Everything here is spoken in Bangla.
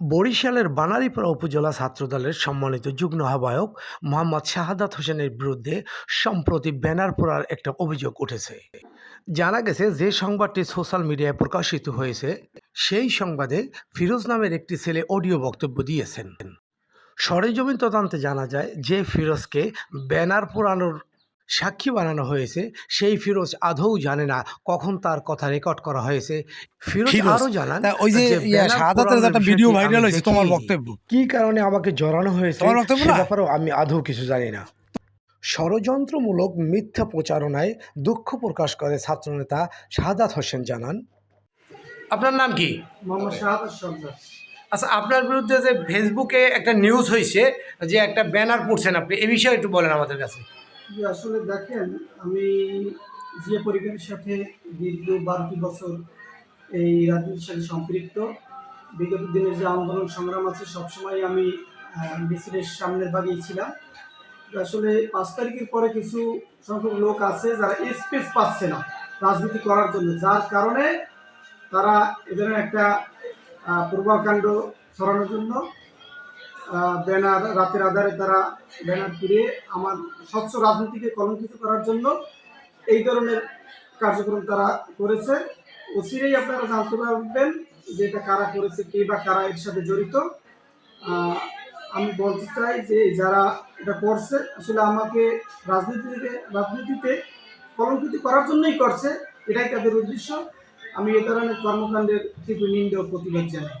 বরিশালের বানারীপাড়া উপজেলা ছাত্রদলের সম্মানিত যুগ্ম আহ্বায়ক মোহাম্মদ শাহাদাত হোসেনের বিরুদ্ধে সম্প্রতি ব্যানার পড়ার একটা অভিযোগ উঠেছে। জানা গেছে, যে সংবাদটি সোশ্যাল মিডিয়ায় প্রকাশিত হয়েছে, সেই সংবাদে ফিরোজ নামের একটি ছেলে অডিও বক্তব্য দিয়েছেন। সরেজমিন তদন্তে জানা যায়, যে ফিরোজকে ব্যানার পোড়ানোর সাক্ষী বানানো হয়েছে সেই ফিরোজ আদৌ জানে না কখন তার কথা রেকর্ড করা হয়েছে। ফিরোজ ফিরোজ। আরও জানান ওই যে যে ব্যানার শাহাদাতের যে একটা ভিডিও ভাইরাল হয়েছে তোমার বক্তব্য? কি কারণে আমাকে জড়ানো হয়েছে? সে ব্যাপারেও আমি আদৌ কিছু জানি না। ষড়যন্ত্রমূলক মিথ্যা প্রচারণায় দুঃখ প্রকাশ করে ছাত্রনেতা শাহাদাত হোসেন জানান। আপনার নাম কি? আচ্ছা আপনার বিরুদ্ধে যে ফেসবুকে একটা নিউজ হয়েছে যে একটা ব্যানার পড়ছেন আপনি এই বিষয়ে একটু বলেন আমাদের কাছে। যে আসলে দেখেন, আমি যে পরিবারের সাথে দীর্ঘ বারোটি বছর এই রাজনীতির সাথে সম্পৃক্ত, বিগত দিনের যে আন্দোলন সংগ্রাম আছে, সবসময় আমি মিছিলের সামনের ভাগেই ছিলাম। আসলে পাঁচ তারিখের পরে কিছু সংখ্যক লোক আছে যারা স্পেস পাচ্ছে না রাজনীতি করার জন্য। যার কারণে তারা এ ধরনের একটা পূর্বাকাণ্ড ছড়ানোর জন্য ব্যানার, রাতের আধারে তারা ব্যানার ফিরিয়ে আমার স্বচ্ছ রাজনীতিকে কলঙ্কিত করার জন্য এই ধরনের কার্যক্রম তারা করেছে। অচিরেই আপনারা জানতে পারবেন যে এটা কারা করেছে, কে বা কারা এর সাথে জড়িত। আমি বলতে চাই যে যারা এটা করছে, আসলে আমাকে রাজনীতিতে রাজনীতিতে কলঙ্কিত করার জন্যই করছে, এটাই তাদের উদ্দেশ্য। আমি এ ধরনের কর্মকাণ্ডের তীব্র নিন্দা ও প্রতিবাদ জানাই.